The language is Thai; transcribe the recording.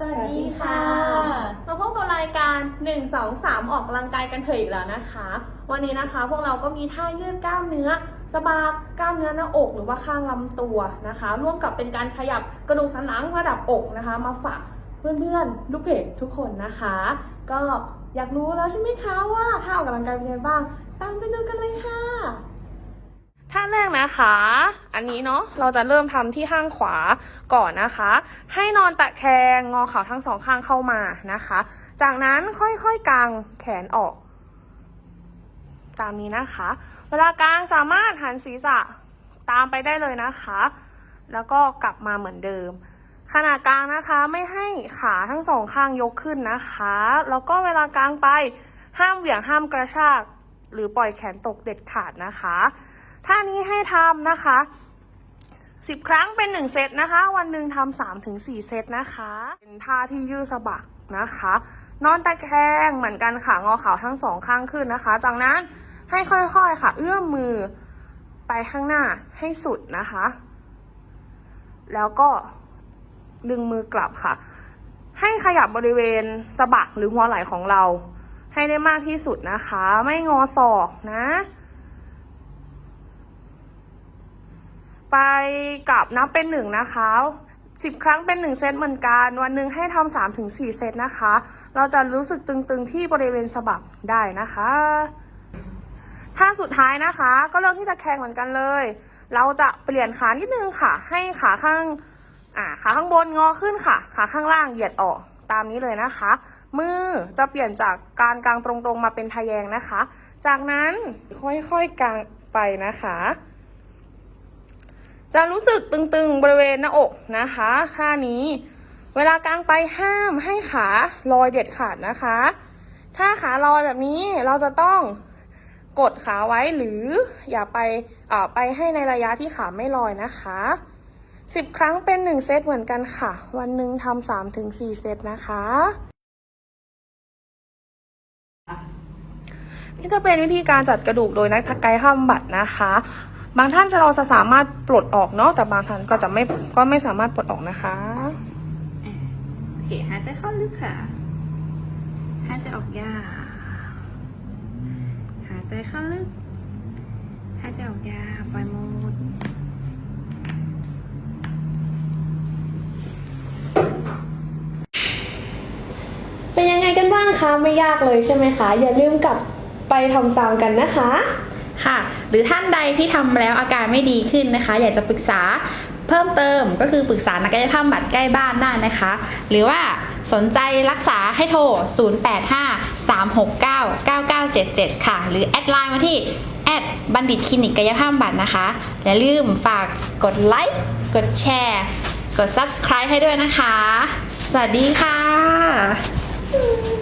สวัสดีค่ะ มาพบกับรายการ 1 2 3 ออกกำลังกายกันเถอะอีกแล้วนะคะ วันนี้นะคะพวกเราก็มีท่ายืดกล้ามเนื้อสะบากกล้ามเนื้อหน้าอกหรือว่าข้างลำตัวนะคะ ร่วมกับเป็นการขยับกระดูกสันหลังระดับอกนะคะ มาฝากเพื่อนๆลูกเพจทุกคนนะคะ ก็อยากรู้แล้วใช่ไหมคะว่าท่าออกกำลังกายเป็นยังไงบ้าง ตามไปดูกันเลยค่ะ ท่าแรกนะคะ อันนี้เนาะ เราจะเริ่มทำที่ข้างขวาก่อนนะคะ ให้นอนตะแคงงอเข่าทั้งสองข้างเข้ามานะคะ จากนั้นค่อยๆกางแขนออก ตามนี้นะคะ เวลากางสามารถหันศีรษะตามไปได้เลยนะคะ แล้วก็กลับมาเหมือนเดิม ขณะกลางนะคะไม่ให้ขาทั้งสองข้างยกขึ้นนะคะ แล้วก็เวลากางไปห้ามเหวี่ยงห้ามกระชาก หรือปล่อยแขนตกเด็ดขาดนะคะ ท่านี้ให้ทำนะคะสิบครั้งเป็นหนึ่งเซตนะคะ วันหนึ่งทำสามถึงสี่เซตนะคะ เป็นท่าที่ยืดสะบักนะคะ นอนตะแคงเหมือนกันค่ะงอเข่าทั้งสองข้างขึ้นนะคะ จากนั้นให้ค่อยๆค่ะ เอื้อมมือไปข้างหน้าให้สุดนะคะ แล้วก็ดึงมือกลับค่ะ ให้ขยับบริเวณสะบักหรือหัวไหล่ของเรา ให้ได้มากที่สุดนะคะ ไม่งอศอกนะ ไปกลับนับเป็นหนึ่งนะคะสิบครั้งเป็นหนึ่งเซตเหมือนกัน วันหนึ่งให้ทำสามถึงสี่เซตนะคะ เราจะรู้สึกตึงๆที่บริเวณสะบักได้นะคะท่าสุดท้ายนะคะ ก็เริ่มที่ตะแคงเหมือนกันเลย เราจะเปลี่ยนขานิดนึงค่ะ ให้ขาข้างอ่าขาข้างบนงอขึ้นค่ะ ขาข้างล่างเหยียดออกตามนี้เลยนะคะ มือจะเปลี่ยนจากการกางตรงๆมาเป็นทะแยงนะคะ จากนั้นค่อยๆกางไปนะคะ จะรู้สึกตึงๆบริเวณหน้าอกนะคะท่านี้ เวลากางไปห้ามให้ขาลอยเด็ดขาดนะคะ ถ้าขาลอยแบบนี้เราจะต้องกดขาไว้หรืออย่าไปเอ่อไปให้ในระยะที่ขาไม่ลอยนะคะสิบครั้งเป็นหนึ่งเซตเหมือนกันค่ะ วันหนึ่งทำสามถึงสี่เซตนะคะ นี่จะเป็นวิธีการจัดกระดูกโดยนักกายภาพบำบัดนะคะ บางท่านจะเราจะสามารถปลดออกเนาะแต่บางท่านก็จะไม่ก็ไม่สามารถปลดออกนะคะโอเคหายใจเข้าลึกค่ะหายใจออกยาวหายใจเข้าลึกหายใจออกยาวปล่อยหมดเป็นยังไงกันบ้างคะ ไม่ยากเลยใช่ไหมคะ อย่าลืมกลับไปทำตามกันนะคะ ค่ะ หรือท่านใดที่ทำแล้วอาการไม่ดีขึ้นนะคะ อยากจะปรึกษาเพิ่มเติมก็คือปรึกษานักกายภาพบำบัดใกล้บ้านได้นะคะ หรือว่าสนใจรักษาให้โทร 0853699977 ค่ะ หรือแอดไลน์มาที่แอดบัณฑิตคลินิกกายภาพบำบัดนะคะ อย่าลืมฝากกดไลค์ กดแชร์ กด subscribe ให้ด้วยนะคะ สวัสดีค่ะ